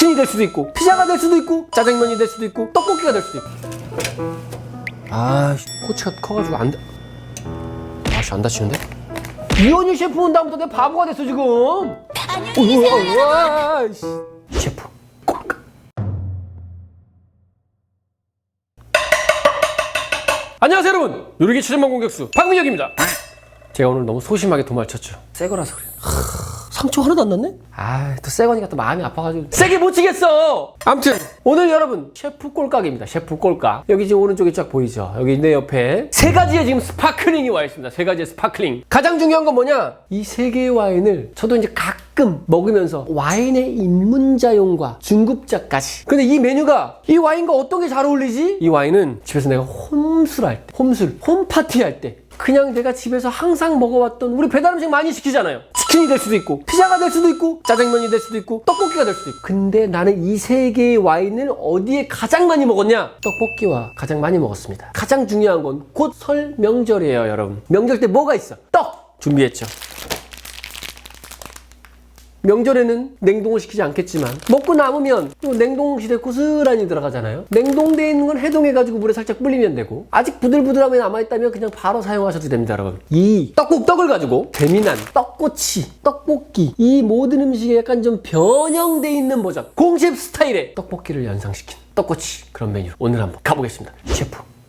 치킨이 될 수도 있고 피자가 될 수도 있고 짜장면이 될 수도 있고 떡볶이가 될 수도 있고. 아 꼬치가 커가지고 안 돼. 아씨 안 다치는데? 이현유 셰프 온 다음부터 내가 바보가 됐어 지금. 안녕히 계세요. 셰프 꼴까? 안녕하세요 여러분. 요리기 최전방 공격수 박민혁입니다. 제가 오늘 너무 소심하게 도망쳤죠. 새 거라서 그래요 상처 하나도 안 났네? 아, 또 새거니까 또 마음이 아파가지고 세게 못 치겠어! 아무튼 오늘 여러분 셰프 꼴깍입니다. 셰프 꼴깍. 여기 지금 오른쪽에 쫙 보이죠? 여기 내 옆에 세 가지의 지금 스파클링이 와 있습니다. 세 가지의 스파클링. 가장 중요한 건 뭐냐? 이 세 개의 와인을 저도 이제 가끔 먹으면서 와인의 입문자용과 중급자까지. 근데 이 메뉴가 이 와인과 어떤 게 잘 어울리지? 이 와인은 집에서 내가 홈술할 때, 홈술, 홈파티 할 때 그냥 내가 집에서 항상 먹어왔던 우리 배달 음식 많이 시키잖아요. 치킨이 될 수도 있고 피자가 될 수도 있고 짜장면이 될 수도 있고 떡볶이가 될 수도 있고. 근데 나는 이 세 개의 와인을 어디에 가장 많이 먹었냐? 떡볶이와 가장 많이 먹었습니다. 가장 중요한 건 곧 설 명절이에요, 여러분. 명절 때 뭐가 있어? 떡 준비했죠. 명절에는 냉동을 시키지 않겠지만 먹고 남으면 또 냉동실에 고스란히 들어가잖아요. 냉동되어 있는 건 해동해가지고 물에 살짝 불리면 되고 아직 부들부들함이 남아있다면 그냥 바로 사용하셔도 됩니다 여러분. 이 떡국 떡을 가지고 재미난 떡꼬치 떡볶이 이 모든 음식에 약간 좀 변형되어 있는 버전 공셰프 스타일의 떡볶이를 연상시킨 떡꼬치 그런 메뉴 오늘 한번 가보겠습니다. 셰프.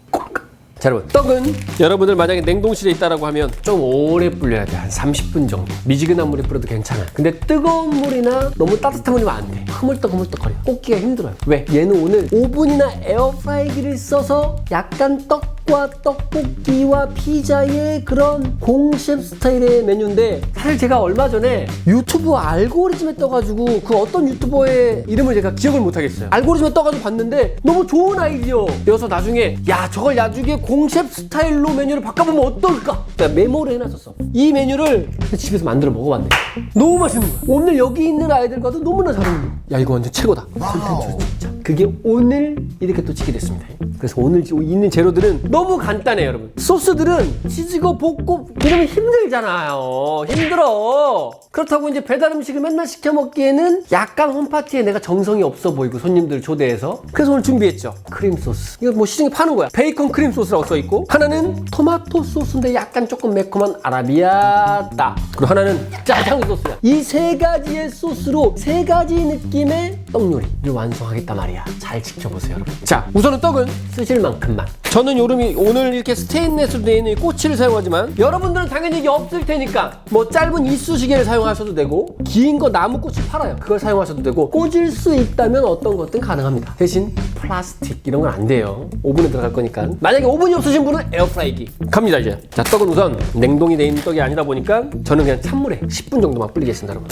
자 여러분 떡은 여러분들 만약에 냉동실에 있다라고 하면 좀 오래 불려야 돼. 한 30분 정도. 미지근한 물에 불어도 괜찮아. 근데 뜨거운 물이나 너무 따뜻한 물이면 안돼. 흐물떡 흐물떡거려. 꽂기가 힘들어요. 왜? 얘는 오늘 오븐이나 에어프라이기를 써서 약간 떡 과 떡볶이와 피자의 그런 공셰프 스타일의 메뉴인데 사실 제가 얼마 전에 유튜브 알고리즘에 떠가지고 그 어떤 유튜버의 이름을 제가 기억을 못하겠어요. 알고리즘에 떠가지고 봤는데 너무 좋은 아이디어여서 나중에 야 저걸 나중에 공셰프 스타일로 메뉴를 바꿔보면 어떨까? 내가 메모를 해놨었어. 이 메뉴를 집에서 만들어 먹어봤네. 너무 맛있는 거야. 오늘 여기 있는 아이들과도 너무나 잘 어울려. 야 이거 완전 최고다. 진짜 그게 오늘 이렇게 또 찍게 됐습니다. 그래서 오늘 있는 재료들은 너무 간단해요 여러분. 소스들은 치즈고 볶고 이러면 힘들잖아요. 힘들어. 그렇다고 이제 배달 음식을 맨날 시켜 먹기에는 약간 홈파티에 내가 정성이 없어 보이고 손님들 초대해서. 그래서 오늘 준비했죠. 크림 소스. 이거 뭐 시중에 파는 거야. 베이컨 크림 소스라고 써 있고. 하나는 토마토 소스인데 약간 조금 매콤한 아라비아따. 그리고 하나는 짜장 소스야. 이 세 가지의 소스로 세 가지 느낌의 떡 요리를 완성하겠단 말이야. 잘 지켜보세요 여러분. 자 우선은 떡은 쓰실 만큼만 저는 요름이 오늘 이렇게 스테인레스로 되어 있는 이 꼬치를 사용하지만 여러분들은 당연히 이게 없을 테니까 뭐 짧은 이쑤시개를 사용하셔도 되고 긴 거 나무 꼬치 팔아요. 그걸 사용하셔도 되고 꽂을 수 있다면 어떤 것든 가능합니다. 대신 플라스틱 이런 건 안 돼요. 오븐에 들어갈 거니까. 만약에 오븐이 없으신 분은 에어프라이기. 갑니다 이제. 자 떡은 우선 냉동이 돼 있는 떡이 아니다 보니까 저는 그냥 찬물에 10분 정도만 불리겠습니다 여러분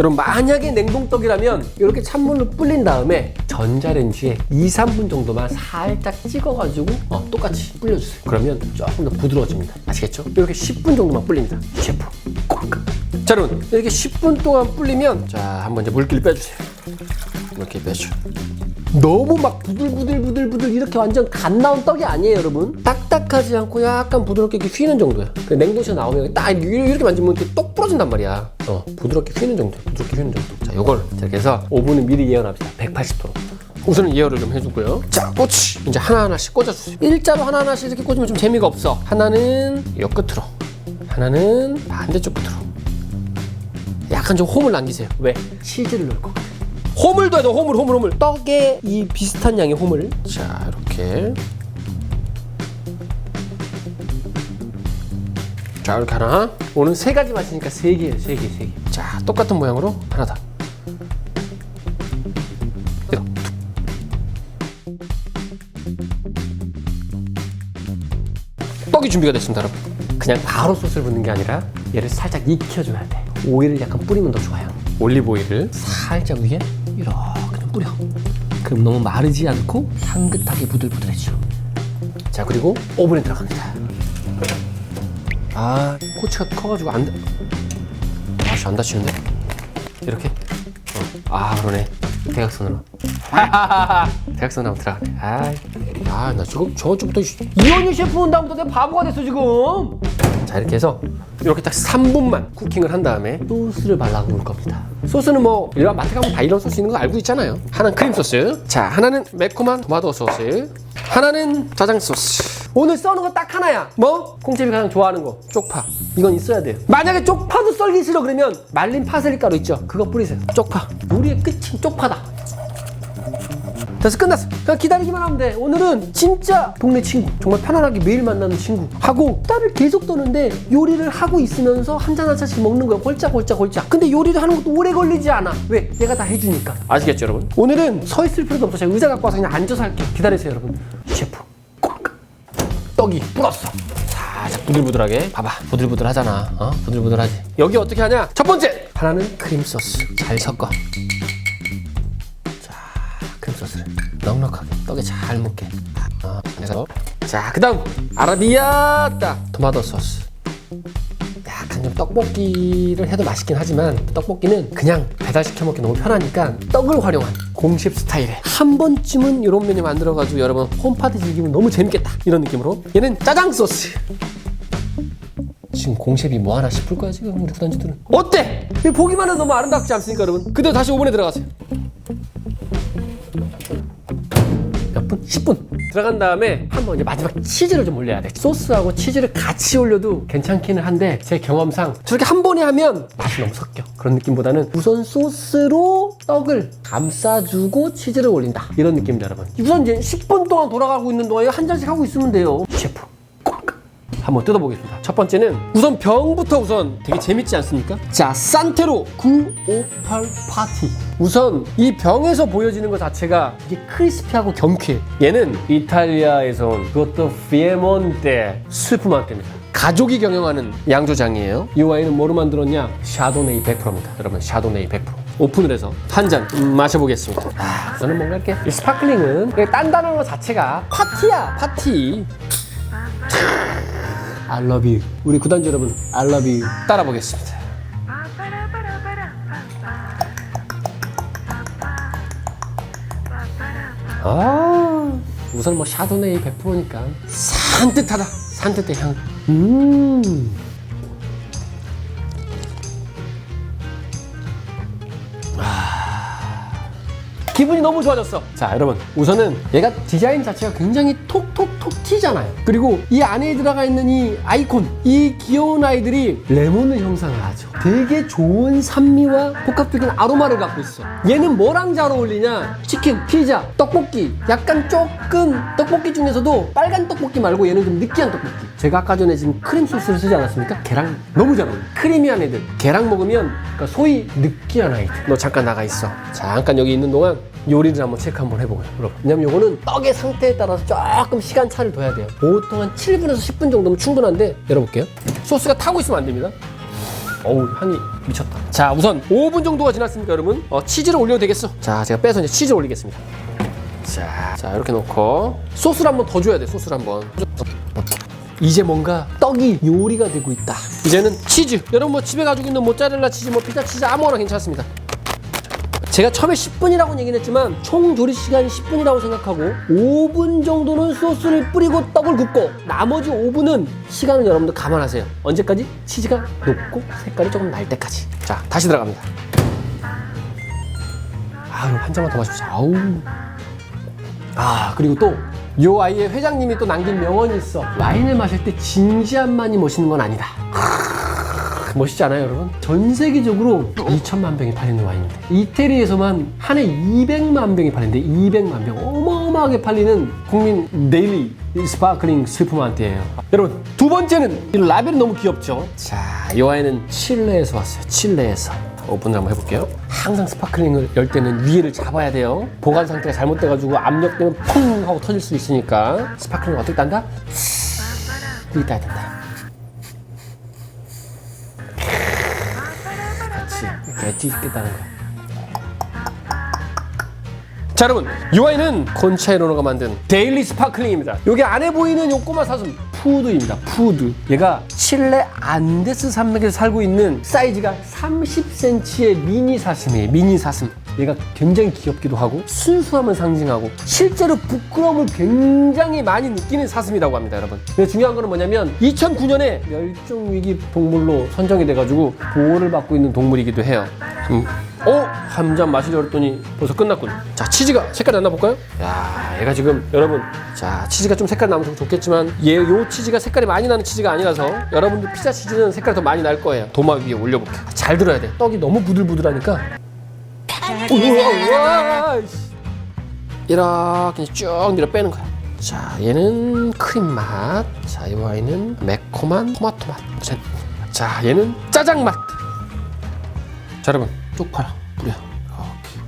여러분 만약에 냉동떡이라면 이렇게 찬물로 불린 다음에 전자레인지에 2, 3분 정도만 살짝 찍어가지고 어, 똑같이 불려주세요. 그러면 조금 더 부드러워집니다. 아시겠죠? 이렇게 10분 정도만 불립니다. 셰프 꼴깍. 자 여러분 이렇게 10분 동안 불리면 자 한번 이제 물기를 빼주세요. 이렇게 빼줘 너무 막 부들부들부들부들 이렇게 완전 갓 나온 떡이 아니에요 여러분. 딱딱하지 않고 약간 부드럽게 이렇게 휘는 정도야. 그 냉동실에 나오면 딱 이렇게 만지면 이렇게 똑 부러진단 말이야. 어 부드럽게 휘는 정도 부드럽게 휘는 정도. 자 요걸 자 이렇게 해서 오븐을 미리 예언합시다. 180도로. 우선은 예열을 좀 해주고요. 자 꼬치! 이제 하나하나씩 꽂아주세요. 일자로 하나하나씩 이렇게 꽂으면 좀 재미가 없어. 하나는 요 끝으로. 하나는 반대쪽 끝으로. 약간 좀 홈을 남기세요. 왜? 치즈를 넣을 거거든 홈을 둬야 돼 홈을 홈을 홈을. 떡에 이 비슷한 양의 홈을. 자 이렇게 자 이렇게 하나. 오늘 세 가지 맛이니까 세 개예요 세 개 세개자 똑같은 모양으로 하나 더. 떡이 준비가 됐습니다 여러분. 그냥 바로 소스를 붓는 게 아니라 얘를 살짝 익혀줘야 돼. 오일을 약간 뿌리면 더 좋아요. 올리브 오일을 살짝 위에 이렇게 좀 뿌려. 그럼 너무 마르지 않고 향긋하게 부들부들해져 자 그리고 오븐에 들어갑니다 아 꼬치가 커가지고 안 돼. 아씨 안 다치는데 이렇게 어. 아 그러네 대각선으로 대각선으로 들어갈게 아나 지금 저쪽부터 이현유 셰프 온 다음부터 내가 바보가 됐어 지금 자 이렇게 해서 이렇게 딱 3분만 쿠킹을 한 다음에 소스를 발라 구울 겁니다. 소스는 뭐 일반 마트 가면 다 이런 소스 있는 거 알고 있잖아요. 하나는 크림 소스, 자 하나는 매콤한 토마토 소스, 하나는 짜장 소스. 오늘 써는 거 딱 하나야. 뭐? 콩채비 가장 좋아하는 거 쪽파. 이건 있어야 돼요. 만약에 쪽파도 썰기 싫어 그러면 말린 파슬리 가루 있죠? 그거 뿌리세요. 쪽파. 요리의 끝이 쪽파다. 그래서 끝났어. 그냥 기다리기만 하면 돼. 오늘은 진짜 동네 친구, 정말 편안하게 매일 만나는 친구 하고 딸을 계속 떠는데 요리를 하고 있으면서 한 잔 한 잔씩 먹는 거야. 꼴짝꼴짝꼴짝. 근데 요리를 하는 것도 오래 걸리지 않아. 왜? 내가 다 해주니까. 아시겠죠, 여러분? 오늘은 서 있을 필요도 없어. 제가 의자 갖고 와서 그냥 앉아서 할게. 기다리세요, 여러분. 셰프. 꽉. 떡이 불었어. 살짝 부들부들하게. 봐봐, 부들부들하잖아. 어? 부들부들하지. 여기 어떻게 하냐? 첫 번째, 하나는 크림 소스. 잘 섞어. 크림 소스를 넉넉하게 떡에 잘 묻게 어, 자 그다음 아라비아따 토마토 소스 약간 좀 떡볶이를 해도 맛있긴 하지만 떡볶이는 그냥 배달시켜 먹기 너무 편하니까 떡을 활용한 공식 스타일에 한 번쯤은 이런 메뉴 만들어가지고 여러분 홈파티 즐기면 너무 재밌겠다. 이런 느낌으로. 얘는 짜장 소스. 지금 공셰이 뭐 하나 싶을 거야 지금 우리 구단주들은. 어때? 보기만 해도 너무 아름답지 않습니까 여러분? 그대로 다시 오븐에 들어가세요. 몇 분? 10분. 들어간 다음에 한번 이제 마지막 치즈를 좀 올려야 돼. 소스하고 치즈를 같이 올려도 괜찮기는 한데 제 경험상 저렇게 한 번에 하면 맛이 너무 섞여. 그런 느낌보다는 우선 소스로 떡을 감싸주고 치즈를 올린다 이런 느낌입니다 여러분 우선 이제 10분 동안 돌아가고 있는 동안 이거 한 잔씩 하고 있으면 돼요 셰프 꽉. 한번 뜯어보겠습니다. 첫 번째는 우선 병부터 우선 되게 재밌지 않습니까? 자, 산테로 958 파티. 우선 이 병에서 보여지는 것 자체가 이게 크리스피하고 경쾌해. 얘는 이탈리아에서 온 그것도 피에몬테 스프만테입니다. 가족이 경영하는 양조장이에요. 이 와인은 뭐로 만들었냐? 샤도네이 100%입니다. 여러분, 샤도네이 100%. 오픈을 해서 한 잔 마셔보겠습니다. 아, 저는 뭔가 이렇게 이 스파클링은 그냥 딴다는 것 자체가 파티야, 파티. I love you. 우리 구단주 여러분, I love you. 따라 보겠습니다. 아, 우선 뭐 샤도네이 100%니까 산뜻하다. 산뜻해 향. 음. 기분이 너무 좋아졌어. 자, 여러분. 우선은 얘가 디자인 자체가 굉장히 톡톡톡 튀잖아요. 그리고 이 안에 들어가 있는 이 아이콘, 이 귀여운 아이들이 레몬을 형상을 하죠. 되게 좋은 산미와 복합적인 아로마를 갖고 있어. 얘는 뭐랑 잘 어울리냐? 치킨, 피자, 떡볶이. 약간 조금 떡볶이 중에서도 빨간 떡볶이 말고 얘는 좀 느끼한 떡볶이. 제가 아까 전에 지금 크림 소스를 쓰지 않았습니까? 걔랑 너무 잘 어울려. 크리미한 애들. 걔랑 먹으면 그러니까 소위 느끼한 아이들. 너 잠깐 나가 있어. 잠깐 여기 있는 동안 요리를 한번 체크 한번 해보고요. 여러분. 왜냐면 요거는 떡의 상태에 따라서 조금 시간 차를 둬야 돼요. 보통 한 7분에서 10분 정도면 충분한데 열어볼게요. 소스가 타고 있으면 안 됩니다. 어우 향이 미쳤다. 자 우선 5분 정도가 지났으니까 여러분 어, 치즈를 올려도 되겠어. 자 제가 빼서 이제 치즈 올리겠습니다. 자, 자 이렇게 놓고 소스를 한번 더 줘야 돼. 소스를 한번. 이제 뭔가 떡이 요리가 되고 있다. 이제는 치즈. 여러분 뭐 집에 가지고 있는 모짜렐라 치즈, 뭐 피자 치즈 아무거나 괜찮습니다. 제가 처음에 10분이라고 얘기는 했지만 총 조리 시간이 10분이라고 생각하고 5분 정도는 소스를 뿌리고 떡을 굽고 나머지 5분은 시간은 여러분들 감안하세요. 언제까지? 치즈가 녹고 색깔이 조금 날 때까지. 자, 다시 들어갑니다. 아유, 한 잔만 더 마십시오. 아우. 아, 그리고 또 요 아이의 회장님이 또 남긴 명언이 있어. 와인을 마실 때 진지함만이 멋있는 건 아니다. 멋있지 않아요, 여러분? 전 세계적으로 2천만 병이 팔리는 와인인데 이태리에서만 한 해 200만 병이 팔리는데 200만 병 어마어마하게 팔리는 국민 데일리 스파클링 스프만트예요. 여러분 두 번째는 이 라벨이 너무 귀엽죠? 자, 이 와인은 칠레에서 왔어요. 칠레에서. 오픈을 한번 해볼게요. 항상 스파클링을 열 때는 위에를 잡아야 돼요. 보관 상태가 잘못돼가지고 압력되면 퐁 하고 터질 수 있으니까 스파클링 어떻게 딴다? 여기 따야 된다. 이렇게 뒤집겠다는 거. 자 여러분 이 와인은 콘차이로노가 만든 데일리 스파클링입니다 여기 안에 보이는 요 꼬마 사슴 푸드입니다 푸드 얘가 칠레 안데스 산맥에서 살고 있는 사이즈가 30cm의 미니 사슴이에요 미니 사슴 얘가 굉장히 귀엽기도 하고 순수함을 상징하고 실제로 부끄러움을 굉장히 많이 느끼는 사슴이라고 합니다, 여러분. 근데 중요한 거는 뭐냐면 2009년에 멸종 위기 동물로 선정이 돼가지고 보호를 받고 있는 동물이기도 해요. 음. 어? 한 잔 마시려고 했더니 벌써 끝났군. 자, 치즈가 색깔 났나 볼까요? 야, 얘가 지금 여러분, 자, 치즈가 좀 색깔 나면 좀 좋겠지만 얘 요 치즈가 색깔이 많이 나는 치즈가 아니라서 여러분들 피자 치즈는 색깔이 더 많이 날 거예요. 도마 위에 올려볼게. 잘 들어야 돼. 떡이 너무 부들부들하니까. 우와, 우와, 씨. 이렇게 쭉 밀어 빼는 거야. 자, 얘는 크림 맛. 자, 이 와인은 매콤한 토마토 맛. 자, 자, 얘는 짜장 맛. 자, 여러분, 쭉 팔아. 뿌려. 이렇게.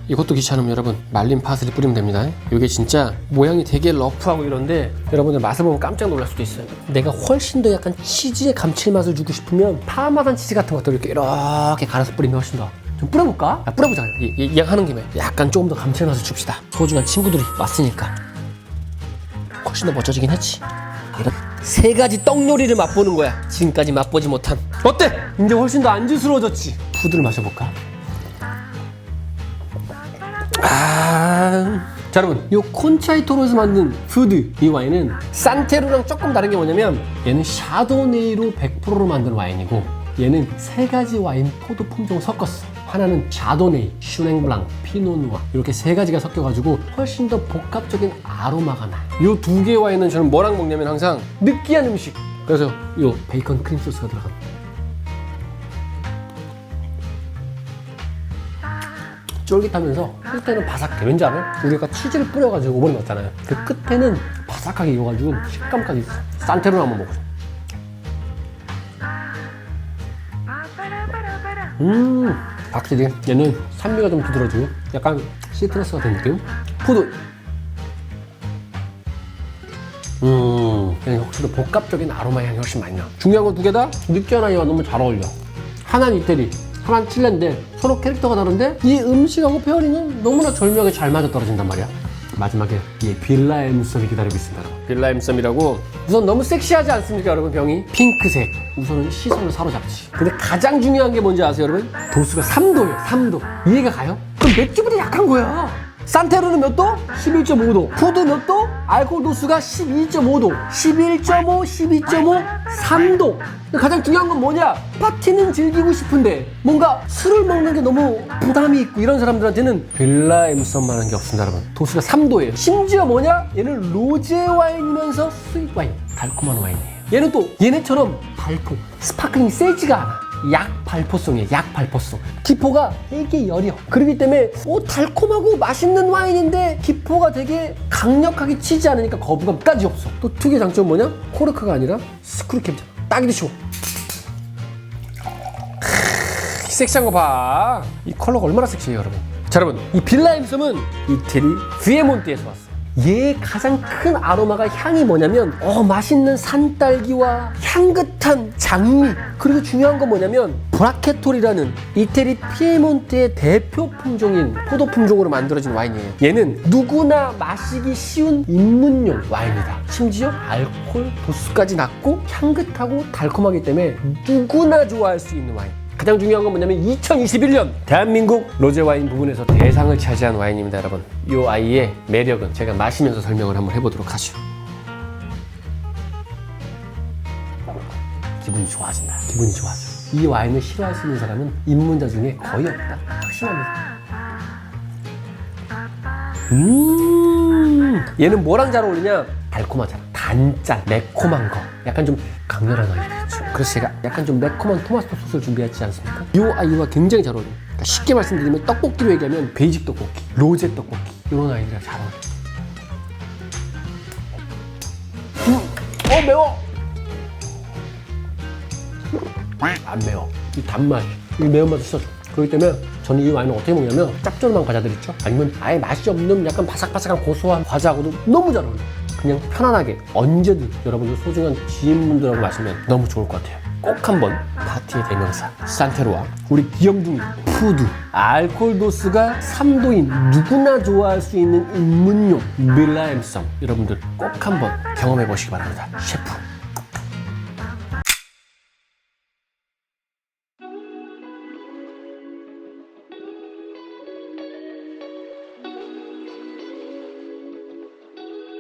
이것도 귀찮으면 여러분 말린 파슬리 뿌리면 됩니다. 이게 진짜 모양이 되게 러프하고 이런데 여러분들 맛을 보면 깜짝 놀랄 수도 있어요. 내가 훨씬 더 약간 치즈의 감칠맛을 주고 싶으면 파마산 치즈 같은 것도 이렇게 이렇게 갈아서 뿌리면 훨씬 더. 좀 뿌려볼까? 아, 뿌려보자. 이왕하는 김에 약간 조금 더 감칠맛을 줍시다. 소중한 친구들이 왔으니까. 훨씬 더 멋져지긴 했지. 이런 세 가지 떡 요리를 맛보는 거야. 지금까지 맛보지 못한. 어때? 이제 훨씬 더 안주스러워졌지. 푸드를 마셔볼까? 아. 자 여러분 이 콘차이토로에서 만든 푸드 이 와인은 산테로랑 조금 다른 게 뭐냐면 얘는 샤도네이로 100%로 만든 와인이고 얘는 세 가지 와인 포도 품종을 섞었어. 하나는 샤도네이, 슈냉블랑, 피노누아. 이렇게 세 가지가 섞여가지고 훨씬 더 복합적인 아로마가 나요 이 두 개의 와인은 저는 뭐랑 먹냐면 항상 느끼한 음식. 그래서 이 베이컨 크림 소스가 들어갑니다 쫄깃하면서 끝에는 바삭해. 왠지 알아요? 우리가 치즈를 뿌려가지고 오븐에 넣었잖아요. 그 끝에는 바삭하게 익어가지고 식감까지 있어. 산테로 한번 먹어줘. 음, 확실히 얘는 산미가 좀 두드러지고 약간 시트러스 같은 느낌? 푸드. 음, 얘는 확실히 복합적인 아로마 향이 훨씬 많이 나. 중요한 건 두 개 다 느끼한 아이와 너무 잘 어울려. 하나는 이태리, 하나는 칠레인데 서로 캐릭터가 다른데 이 음식하고 페어링은 너무나 절묘하게 잘 맞아 떨어진단 말이야. 마지막에 이 빌라 엠썸이 기다리고 있습니다. 여러분. 빌라 엠썸이라고 우선 너무 섹시하지 않습니까 여러분 병이? 핑크색 우선은 시선을 사로잡지. 근데 가장 중요한 게 뭔지 아세요 여러분? 도수가 3도예요 3도. 이해가 가요? 그럼 맥주보다 약한 거야. 산테르는 몇 도? 11.5도. 푸드 몇 도? 알코올 도수가 12.5도. 11.5, 12.5, 3도. 가장 중요한 건 뭐냐? 파티는 즐기고 싶은데 뭔가 술을 먹는 게 너무 부담이 있고 이런 사람들한테는 빌라 엠썸만 한 게 없습니다, 여러분. 도수가 3도예요. 심지어 뭐냐? 얘는 로제 와인이면서 스윗 와인, 달콤한 와인이에요. 얘는 또 얘네처럼 발포, 스파클링이 세지가 않아. 약 발포성이에요. 약 발포성. 기포가 되게 여려. 그렇기 때문에 오 달콤하고 맛있는 와인인데 기포가 되게 강력하게 치지 않으니까 거부감까지 없어. 또 특유의 장점은 뭐냐? 코르크가 아니라 스크류캡이잖아. 딱이도 쉬워. 섹시한 거 봐. 이 컬러가 얼마나 섹시해요, 여러분. 자, 여러분. 이 빌라 엠썸은 이태리 비에몬트에서 왔어요. 얘의 가장 큰 아로마가 향이 뭐냐면 어 맛있는 산딸기와 향긋한 장미. 그리고 중요한 건 뭐냐면 브라케토리라는 이태리 피에몬트의 대표 품종인 포도 품종으로 만들어진 와인이에요. 얘는 누구나 마시기 쉬운 입문용 와인이다. 심지어 알코올 도수까지 낮고 향긋하고 달콤하기 때문에 누구나 좋아할 수 있는 와인 가장 중요한 건 뭐냐면 2021년 대한민국 로제 와인 부분에서 대상을 차지한 와인입니다, 여러분. 이 아이의 매력은 제가 마시면서 설명을 한번 해보도록 하죠. 기분이 좋아진다. 기분이 좋아져. 이 와인을 있는 사람은 입문자 중에 거의 없다. 확신합니다. 음, 얘는 뭐랑 잘 어울리냐? 달콤하잖아. 단짠, 매콤한 거. 약간 좀 강렬한 아이죠. 그래서 제가 약간 좀 매콤한 토마토 소스를 준비했지 않습니까? 이 아이와 굉장히 잘 어울려요. 그러니까 쉽게 말씀드리면 떡볶이로 얘기하면 베이직 떡볶이, 로제 떡볶이 이런 아이들이랑 잘 어울려요. 음, 어 매워. 안 매워. 이 단맛, 이 매운맛을 써줘. 그렇기 때문에 저는 이 와인을 어떻게 먹냐면 짭조름한 과자들 있죠? 아니면 아예 맛이 없는 약간 바삭바삭한 고소한 과자하고도 너무 잘 어울려. 그냥 편안하게 언제든 여러분들 소중한 지인분들하고 마시면 너무 좋을 것 같아요. 꼭 한번 파티의 대명사 산테로와 우리 귀염둥이 푸드 알코올 도수가 3도인 누구나 좋아할 수 있는 입문용 밀라 엠썸 여러분들 꼭 한번 경험해 보시기 바랍니다. 셰프